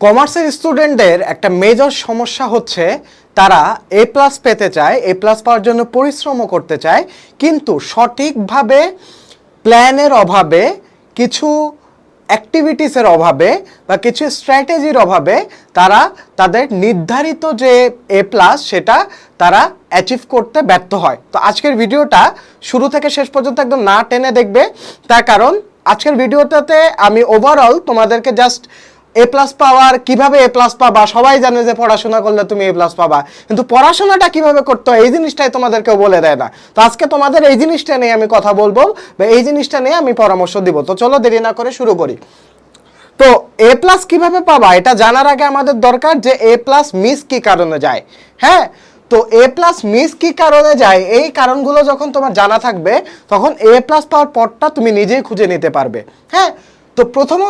কমার্সের স্টুডেন্টদের একটা মেজর সমস্যা হচ্ছে তারা এ প্লাস পেতে চায় এ প্লাস পাওয়ার জন্য পরিশ্রমও করতে চায়, কিন্তু সঠিকভাবে প্ল্যানের অভাবে, কিছু অ্যাক্টিভিটিসের অভাবে বা কিছু স্ট্র্যাটেজির অভাবে তারা তাদের নির্ধারিত যে এ প্লাস সেটা তারা অ্যাচিভ করতে ব্যর্থ হয়। তো আজকের ভিডিওটা শুরু থেকে শেষ পর্যন্ত একদম না টেনে দেখবে। তার কারণ, আজকের ভিডিওটাতে আমি ওভারঅল তোমাদেরকে জাস্ট এ প্লাস পাওয়ার কীভাবে এ প্লাস পাবা? সবাই জানে যে পড়াশোনা করলে তুমি এ প্লাস পাবা। কিন্তু পড়াশোনাটা কীভাবে করতে হয়? এই জিনিসটাই তোমাদেরকেও বলে দেয় না। তো আজকে তোমাদের এই জিনিসটা নিয়ে আমি কথা বলব বা এই জিনিসটা নিয়ে আমি পরামর্শ দিব। তো চলো দেরি না করে শুরু করি। তো এ প্লাস কীভাবে পাবা? এটা জানার আগে আমাদের দরকার যে এ প্লাস মিস কি কারণে যায়। হ্যাঁ? তো এ প্লাস মিস কি কারণে যায়? এই কারণগুলো যখন তোমার জানা থাকবে, তখন এ প্লাস পাওয়ার পরটা তুমি নিজেই খুঁজে নিতে পারবে। হ্যাঁ? তো প্রথম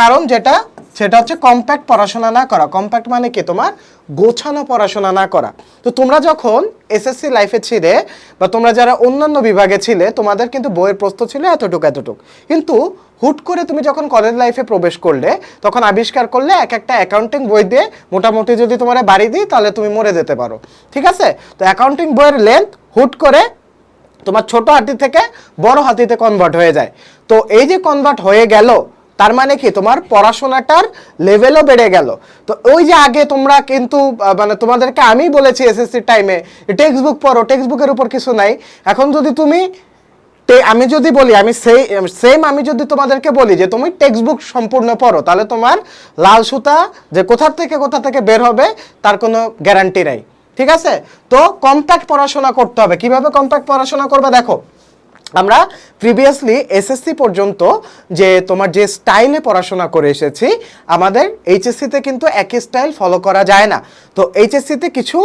কারণ যেটা সেটা হচ্ছে কম্প্যাক্ট পড়াশোনা না করা। কম্প্যাক্ট মানে কি? তোমার গোছানো পড়াশোনা না করা। তো তোমরা যখন এসএসসি লাইফে ছিলে বা তোমরা যারা অন্যান্য বিভাগে ছিলে, তোমাদের কিন্তু বইয়ের প্রস্ত ছিল এতটুকু এতটুকু। কিন্তু হুট করে তুমি যখন কলেজ লাইফে প্রবেশ করলে, তখন আবিষ্কার করলে এক একটা অ্যাকাউন্টিং বই দিয়ে মোটামুটি যদি তোমার বাড়ি দিই, তাহলে তুমি মরে যেতে পারো। ঠিক আছে? তো অ্যাকাউন্টিং বইয়ের লেন্থ হুট করে তোমার ছোট হাতি থেকে বড় হাতিতে কনভার্ট হয়ে যায়। তো এই যে কনভার্ট হয়ে গেল তার মানে কি? তোমার পড়াশোনাটার লেভেলও বেড়ে গেল। তো ওই যে আগে তোমরা কিন্তু মানে তোমাদেরকে আমি বলেছি এসএসসি টাইমে টেক্সট বুক পড়ো টেক্সট বুকের উপর কিছু নাই। এখন যদি তুমি আমি যদি বলি, আমি সেই সেম আমি যদি তোমাদেরকে বলি যে তুমি টেক্সট বুক সম্পূর্ণ পড়ো, তাহলে তোমার লাল সুতা যে কোথা থেকে কোথা থেকে বের হবে, তার কোনো গ্যারান্টি নাই। ঠিক আছে? তো কম্প্যাক্ট পড়াশোনা করতে হবে। কীভাবে কম্প্যাক্ট পড়াশোনা করবে? দেখো আমরা প্রিভিয়াসলি এসএসসি পর্যন্ত যে তোমার যে স্টাইলে পড়াশোনা করে এসেছি, আমাদের এইচএসসিতে কিন্তু একই স্টাইল ফলো করা যায় না। তো এইচএসসিতে কিছু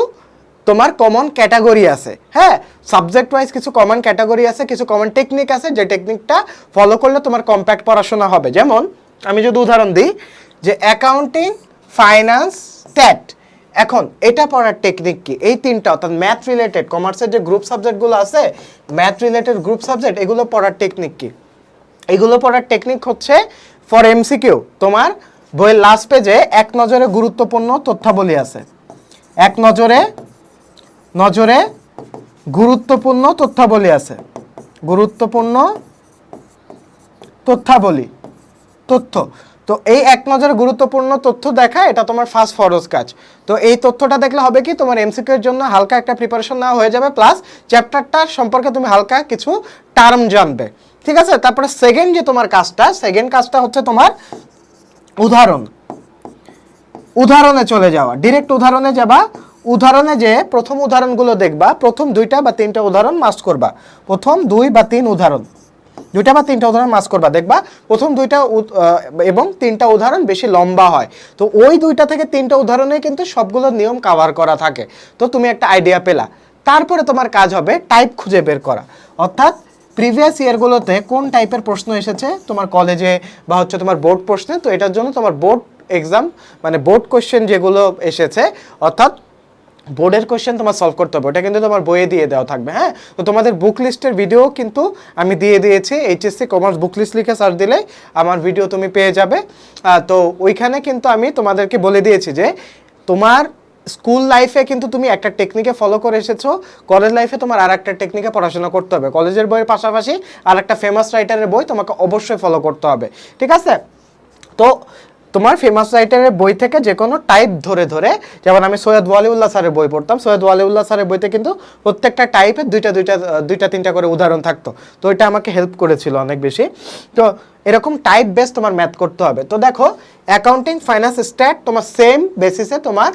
তোমার কমন ক্যাটাগরি আছে হ্যাঁ? সাবজেক্ট ওয়াইজ কিছু কমন ক্যাটাগরি আছে, কিছু কমন টেকনিক আছে, যে টেকনিকটা ফলো করলে তোমার কম্প্যাক্ট পড়াশোনা হবে। যেমন, আমি যদি উদাহরণ দিই, যে অ্যাকাউন্টিং ফাইন্যান্স স্ট্যাট এখন এটা পড়ার টেকনিক কি? এই তিনটা, অর্থাৎ ম্যাথ রিলেটেড কমার্সের যে গ্রুপ সাবজেক্টগুলো আছে ম্যাথ রিলেটেড গ্রুপ সাবজেক্ট এগুলো পড়ার টেকনিক কি? এগুলো পড়ার টেকনিক হচ্ছে ফর এমসিকিউ তোমার বইয়ের লাস্ট পেজে এক নজরে গুরুত্বপূর্ণ তথ্যাবলী আছে। এক নজরে নজরে গুরুত্বপূর্ণ তথ্যাবলী আছে। গুরুত্বপূর্ণ তথ্যাবলী, তথ্য। তো এই এক নজরে গুরুত্বপূর্ণ তথ্য দেখা, এটা তোমার ফার্স্ট ফরজ কাজ। তো এই তথ্যটা দেখলে হবে কি, তোমার এমসিকিউ এর জন্য হালকা একটা প্রিপারেশন নেওয়া হয়ে যাবে প্লাস চ্যাপ্টারটার সম্পর্কে তুমি হালকা কিছু টার্ম জানবে। ঠিক আছে? তারপরে সেকেন্ড যে তোমার কাজটা সেকেন্ড কাজটা হচ্ছে তোমার উদাহরণ। উদাহরণে চলে যাওয়া। ডিরেক্ট উদাহরণে যাবা। উদাহরণে যে প্রথম উদাহরণগুলো দেখবা, প্রথম দুইটা বা তিনটা উদাহরণ মাস্ট করবা। প্রথম দুই বা তিন উদাহরণ। দুইটা বা তিনটা উদাহরণ মাস করবা। দেখবা প্রথম দুইটা এবং তিনটা উদাহরণ বেশি লম্বা হয়। তো ওই দুইটা থেকে তিনটা উদাহরণে কিন্তু সবগুলো নিয়ম কাভার করা থাকে। তো তুমি একটা আইডিয়া পেলা। তারপরে তোমার কাজ হবে টাইপ খুঁজে বের করা। অর্থাৎ প্রিভিয়াস ইয়ারগুলোতে কোন টাইপের প্রশ্ন এসেছে? তোমার কলেজে বা হচ্ছে তোমার বোর্ড প্রশ্নে। তো এটার জন্য তোমার বোর্ড এক্সাম মানে বোর্ড কোশ্চেন যেগুলো এসেছে, অর্থাৎ বোর্ডের কোশ্চেন তোমার সলভ করতে হবে। ওটা কিন্তু তোমার বইয়ে দিয়ে দেওয়া থাকবে হ্যাঁ? তো তোমাদের বুক লিস্টের ভিডিও কিন্তু আমি দিয়ে দিয়েছি এইচএসসি কমার্স বুক লিস্ট লিখে সার্চ দিলে আমার ভিডিও তুমি পেয়ে যাবে। তো ওইখানে কিন্তু আমি তোমাদেরকে বলে দিয়েছি যে, তোমার স্কুল লাইফে কিন্তু তুমি একটা টেকনিকে ফলো করে এসেছ কলেজ লাইফে তোমার আর একটা টেকনিকে পড়াশোনা করতে হবে। কলেজের বইয়ের পাশাপাশি আর একটা ফেমাস রাইটারের বই তোমাকে অবশ্যই ফলো করতে হবে। ঠিক আছে? তো তোমার ফেমাস রাইটারের বই থেকে যে কোনো টাইপ ধরে ধরে, যেমন আমি সৈয়দ ওয়ালিউল্লাহ স্যারের বই পড়তাম, সৈয়দ ওয়ালিউল্লাহ স্যারের বইতে কিন্তু প্রত্যেকটা টাইপের দুইটা দুইটা দুইটা, তিনটা করে উদাহরণ থাকতো। তো এটা আমাকে হেল্প করেছিল অনেক বেশি। তো এরকম টাইপ বেস তোমার ম্যাথ করতে হবে। তো দেখো অ্যাকাউন্টিং ফাইন্যান্স স্ট্যাট তোমার সেম বেসিসে তোমার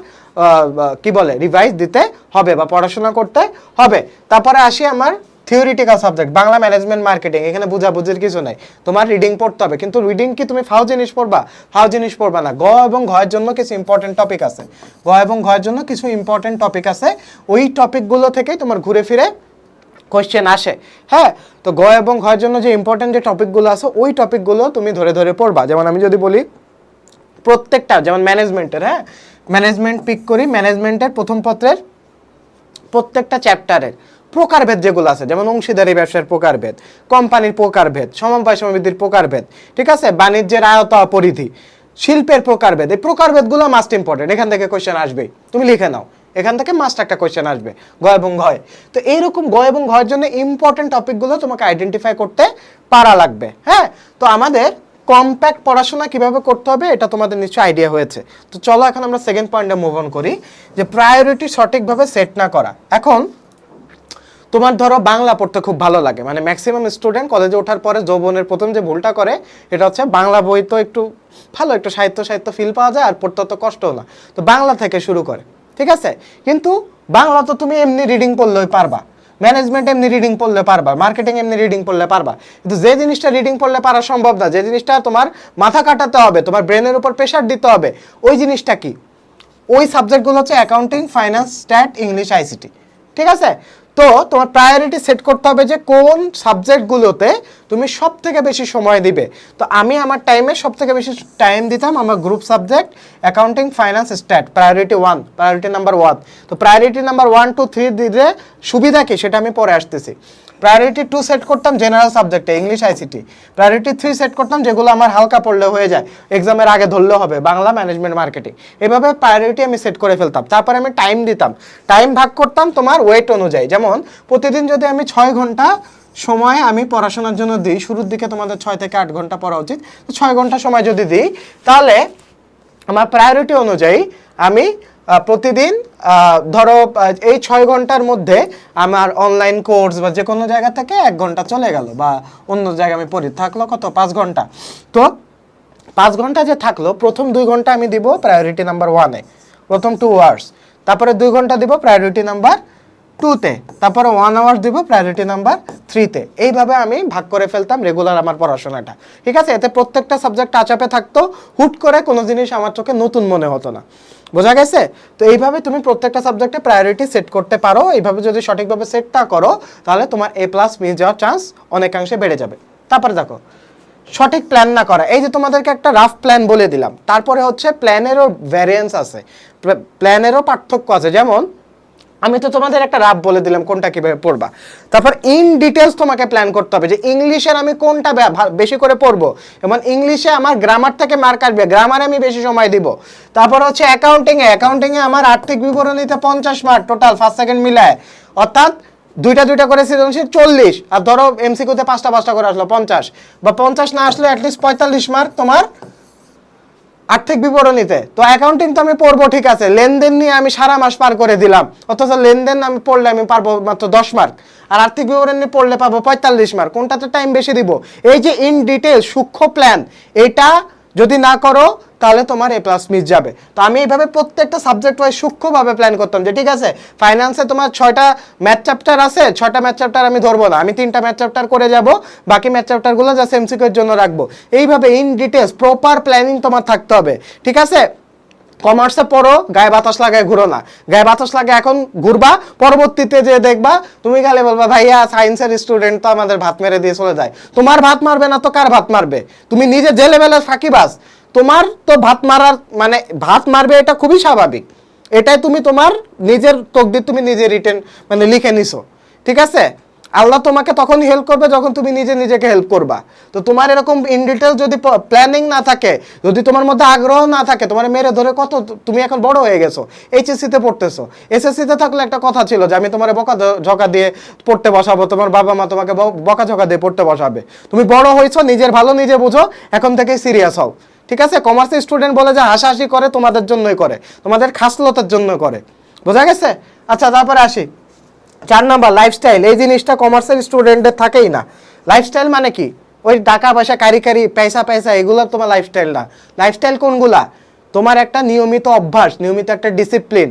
কি বলে রিভাইজ দিতে হবে বা পড়াশোনা করতে হবে। তারপরে আসি আমার theoretical subject Bangla management marketing এখানে বুঝাবুঝির কিছু নাই। তোমার রিডিং পড়তে হবে, কিন্তু রিডিং কি তুমি ফাও জিনিস পড়বা? ফাও জিনিস পড়বা না। গ এবং ঘয়ের জন্য কিছু ইম্পর্টেন্ট টপিক আছে। গ এবং ঘয়ের জন্য কিছু ইম্পর্টেন্ট টপিক আছে। ওই টপিকগুলো থেকেই তোমার ঘুরে ফিরে কোয়েশ্চেন আসে। হ্যাঁ তো গ এবং ঘয়ের জন্য যে ইম্পর্টেন্ট যে টপিকগুলো আছে, ওই টপিকগুলো তুমি ধরে ধরে পড়বা। যেমন আমি যদি বলি, প্রত্যেকটা, যেমন ম্যানেজমেন্টের হ্যাঁ? ম্যানেজমেন্ট পিক করি ম্যানেজমেন্টের প্রথম পত্রের প্রত্যেকটা চ্যাপ্টারের প্রকারভেদ যেগুলো আছে, যেমন অংশীদারি ব্যবসার প্রকারভেদ, কোম্পানির প্রকারভেদ, সমবায় সমিতির প্রকারভেদ, ঠিক আছে? বাণিজ্যের আয়তা পরিধি শিল্পের প্রকারভেদ, এই প্রকারভেদগুলো মাস্ট ইম্পর্টেন্ট এখান থেকে কোয়েশ্চেন আসবেই তুমি লিখে নাও। এখান থেকে মাস্ট একটা কোয়েশ্চেন আসবে। গ এবং ঘয় তো এইরকম গ এবং ঘয়ের জন্য ইম্পর্টেন্ট টপিকগুলো তোমাকে আইডেন্টিফাই করতে পারা লাগবে। হ্যাঁ? তো আমাদের কম্প্যাক্ট পড়াশোনা কীভাবে করতে হবে, এটা তোমাদের নিশ্চয়ই আইডিয়া হয়েছে। তো চলো এখন আমরা সেকেন্ড পয়েন্টে মুভ অন করি, যে প্রায়োরিটি সঠিকভাবে সেট না করা। এখন, তোমার ধরো বাংলা পড়তে খুব ভালো লাগে মানে ম্যাক্সিমাম স্টুডেন্ট কলেজে ওঠার পরে যৌবনের প্রথম যে ভুলটা করে, এটা হচ্ছে বাংলা বই তো একটু ভালো, একটু সাহিত্য সাহিত্য ফিল পাওয়া যায়, আর পড়তে তো কষ্টও না। তো বাংলা থেকে শুরু করে, ঠিক আছে? কিন্তু বাংলা তো তুমি এমনি রিডিং পড়লেই পারবা। ম্যানেজমেন্ট এমনি রিডিং পড়লে পারবা মার্কেটিং এমনি রিডিং পড়লে পারবা। কিন্তু যে জিনিসটা রিডিং পড়লে পারা সম্ভব না, যে জিনিসটা তোমার মাথা কাটাতে হবে, তোমার ব্রেনের উপর প্রেশার দিতে হবে, ওই জিনিসটা কি? ওই সাবজেক্টগুলো হচ্ছে accounting finance stat English ICT ঠিক আছে? তো তোমার প্রায়োরিটি সেট করতে হবে যে কোন সাবজেক্টগুলোতে তুমি সব থেকে বেশি সময় দিবে। তো আমি আমার টাইমে সব থেকে বেশি টাইম দিতাম আমার group subject accounting finance stat priority one priority number one তো priority number one two three দিলে সুবিধা কি? সেটা আমি পরে আসতেছি। প্রায়োরিটি টু সেট করতাম জেনারেল সাবজেক্টে English ICT priority three set করতাম যেগুলো আমার হালকা পড়লে হয়ে যায়। এক্সামের আগে ধরলে হবে, বাংলা ম্যানেজমেন্ট মার্কেটিং এভাবে প্রায়োরিটি আমি সেট করে ফেলতাম। তারপরে আমি টাইম দিতাম। টাইম ভাগ করতাম তোমার ওয়েট অনুযায়ী। যেমন, প্রতিদিন যদি আমি ছয় ঘণ্টা সময় আমি পড়াশোনার জন্য দিই। শুরুর দিকে তোমাদের ছয় থেকে আট ঘণ্টা পড়া উচিত। তো ছয় ঘণ্টা সময় যদি দিই, তাহলে আমার প্রায়োরিটি অনুযায়ী আমি প্রতিদিন ধরো এই ছয় ঘণ্টার মধ্যে আমার অনলাইন কোর্স বা যে কোনো জায়গা থেকে এক ঘণ্টা চলে গেল বা অন্য জায়গায় আমি পড়ি, থাকল কত? পাঁচ ঘণ্টা। তো পাঁচ ঘণ্টা যে থাকল, প্রথম দুই ঘণ্টা আমি দিব প্রায়োরিটি নাম্বার ওয়ানে প্রথম টু আওয়ার্স তারপরে দুই ঘণ্টা দিব প্রায়োরিটি নাম্বার টুতে তারপরে ওয়ান আওয়ার দিব প্রায়োরিটি নাম্বার থ্রিতে এইভাবে আমি ভাগ করে ফেলতাম রেগুলার আমার পড়াশোনাটা। ঠিক আছে? এতে প্রত্যেকটা সাবজেক্ট টাচ আপে থাকতো, হুট করে কোনো জিনিস আমার চোখে নতুন মনে হতো না। বোঝা গেছে? তো এইভাবে তুমি প্রত্যেকটা সাবজেক্টে প্রায়োরিটি সেট করতে পারো। এইভাবে যদি সঠিকভাবে সেট না করো, তাহলে তোমার এ প্লাস মিস যাওয়ার চান্স অনেকাংশে বেড়ে যাবে। তারপরে দেখো, সঠিক প্ল্যান না করা। এই যে তোমাদেরকে একটা রাফ প্ল্যান বলে দিলাম। তারপরে হচ্ছে প্ল্যানেরও ভ্যারিয়েন্স আছে। প্ল্যানেরও পার্থক্য আছে। যেমন আমি তো তোমাদের একটা রাফ বলে দিলাম কোনটা কীভাবে পড়বা। তারপর ইন ডিটেলস তোমাকে প্ল্যান করতে হবে যে ইংলিশের আমি কোনটা বেশি করে পড়ব। যেমন ইংলিশে আমার গ্রামার থেকে মার্ক আসবে গ্রামারে আমি বেশি সময় দিব। তারপর হচ্ছে অ্যাকাউন্টিংয়ে অ্যাকাউন্টিংয়ে আমার আর্থিক বিবরণীতে পঞ্চাশ মার্ক টোটাল ফার্স্ট সেকেন্ড মিলায়। অর্থাৎ দুইটা দুইটা করে সৃজনশীল চল্লিশ। আর ধরো এমসিকিউতে পাঁচটা পাঁচটা করে আসলো পঞ্চাশ। বা পঞ্চাশ না আসলে অ্যাটলিস্ট পঁয়তাল্লিশ মার্ক তোমার আর্থিক বিবরণীতে। তো অ্যাকাউন্টিং তো আমি পড়ব, ঠিক আছে। লেনদেন নিয়ে আমি সারা মাস পার করে দিলাম। অথচ লেনদেন আমি পড়লে আমি পারব মাত্র দশ মার্ক আর আর্থিক বিবরণী পড়লে পাবো পঁয়তাল্লিশ মার্ক কোনটাতে টাইম বেশি দিব? এই যে ইন ডিটেল সূক্ষ্ম প্ল্যান এটা যদি না করো, তাহলে তোমার এ প্লাস মিস যাবে। তো আমি এইভাবে প্রত্যেকটা সাবজেক্ট ওয়াইজ সূক্ষ্মভাবে প্ল্যান করতাম যে, ঠিক আছে ফাইন্যান্সে তোমার ছয়টা ম্যাথ চ্যাপ্টার আছে, ছয়টা ম্যাথ চ্যাপ্টার আমি ধরবো না। আমি তিনটা ম্যাথ চ্যাপ্টার করে যাব, বাকি ম্যাথ চ্যাপ্টারগুলো জাস্ট এমসিকিউ এর জন্য রাখব। এইভাবে ইন ডিটেলস প্রপার প্ল্যানিং তোমার থাকতে হবে। ঠিক আছে? কমার্সে পড়ো, গায়ে বাতাস লাগায় ঘুরো না। গায়ে বাতাস লাগে, এখন ঘুরবা, পরবর্তীতে যে দেখবা, তুমি খালি বলবা, ভাইয়া সায়েন্সের স্টুডেন্ট তো আমাদের ভাত মেরে দিয়ে চলে যায়। তোমার ভাত মারবে না তো কার ভাত মারবে? তুমি নিজে যে লেভেলের ফাঁকিবাজ, তোমার তো ভাত মারার মানে ভাত মারবে এটা খুবই স্বাভাবিক। এটাই তুমি তোমার নিজের তকদির তুমি নিজে রিটেন মানে লিখে নিছো। ঠিক আছে? আল্লাহ তোমাকে তখন হেল্প করবে যখন তুমি নিজে নিজেকে হেল্প করবা। তো তোমার এরকম ইন ডিটেল যদি প্ল্যানিং না থাকে, যদি তোমার মধ্যে আগ্রহ না থাকে, তোমার মেরে ধরে কত তুমি এখন বড় হয়ে গেছো এইচএসসিতে পড়তেছো। এসএসসিতে থাকলে একটা কথা ছিল যে আমি তোমার বকা ঝকা দিয়ে পড়তে বসাবো, তোমার বাবা মা তোমাকে বকা ঝকা দিয়ে পড়তে বসাবে। তুমি বড় হয়েছো নিজের ভালো নিজে বুঝো, এখন থেকে সিরিয়াস হও। ঠিক আছে? কমার্সের স্টুডেন্ট বলে যে হাসাহাসি করে, তোমাদের জন্যই করে, তোমাদের খাসলতার জন্য করে। বোঝা গেছে? আচ্ছা তারপরে আসি। চার নাম্বার লাইফস্টাইল এই জিনিসটা কমার্সের স্টুডেন্টদের থাকেই না। লাইফস্টাইল মানে কি? ওই টাকা পয়সা কারি কারি পয়সা পয়সা, এগুলো তোমার লাইফস্টাইল না। লাইফস্টাইল কোনগুলা? তোমার একটা নিয়মিত অভ্যাস, নিয়মিত একটা ডিসিপ্লিন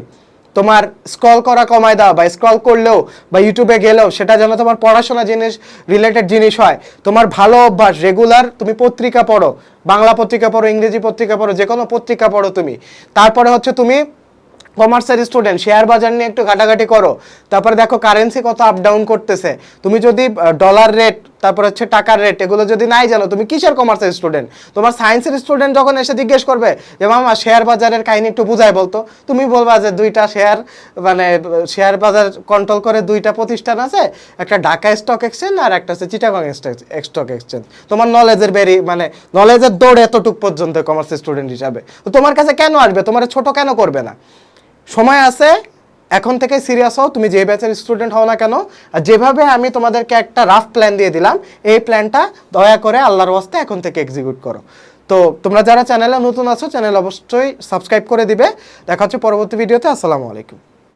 তোমার স্ক্রল করা কমায় দাও, বা স্ক্রল করলেও, বা ইউটিউবে গেলেও, সেটা যেন তোমার পড়াশোনা জিনিস রিলেটেড জিনিস হয়। তোমার ভালো অভ্যাস রেগুলার তুমি পত্রিকা পড়ো, বাংলা পত্রিকা পড়ো, ইংরেজি পত্রিকা পড়ো যে কোনো পত্রিকা পড়ো তুমি। তারপরে হচ্ছে তুমি কমার্সের স্টুডেন্ট শেয়ার বাজার নিয়ে একটু ঘাটাঘাটি করো। তারপরে দেখো কারেন্সি কত আপ ডাউন করতেছে। তুমি যদি ডলার রেট তারপর হচ্ছে টাকার রেট এগুলো যদি নাই জানো, তুমি কিসের কমার্সের স্টুডেন্ট তোমার সায়েন্সের স্টুডেন্ট যখন এসে জিজ্ঞেস করবে যে, মামা শেয়ার বাজারের কাহিনী একটু বুঝায় বলতো? তুমি বলবা যে, দুইটা শেয়ার মানে শেয়ার বাজার কন্ট্রোল করে দুইটা প্রতিষ্ঠান আছে, একটা ঢাকা স্টক এক্সচেঞ্জ আর একটা হচ্ছে চিটাগং স্টক এক্সচেঞ্জ তোমার নলেজের বেরি মানে নলেজের দৌড় এতটুক পর্যন্ত কমার্স স্টুডেন্ট হিসাবে। তো তোমার কাছে কেন আসবে? তোমার ছোট কেন করবে না? সময় আছে, এখন থেকে সিরিয়াস হও, তুমি যে ব্যাচের স্টুডেন্ট হও না কেন, আর যেভাবে আমি তোমাদেরকে একটা রাফ প্ল্যান দিয়ে দিলাম, এই প্ল্যানটা দয়া করে আল্লাহর ওয়াস্তে এখন থেকে এক্সিকিউট করো। তো তোমরা যারা চ্যানেলে নতুন আছো চ্যানেল অবশ্যই সাবস্ক্রাইব করে দিবে। দেখা হচ্ছে পরবর্তী ভিডিওতে আসসালামু আলাইকুম।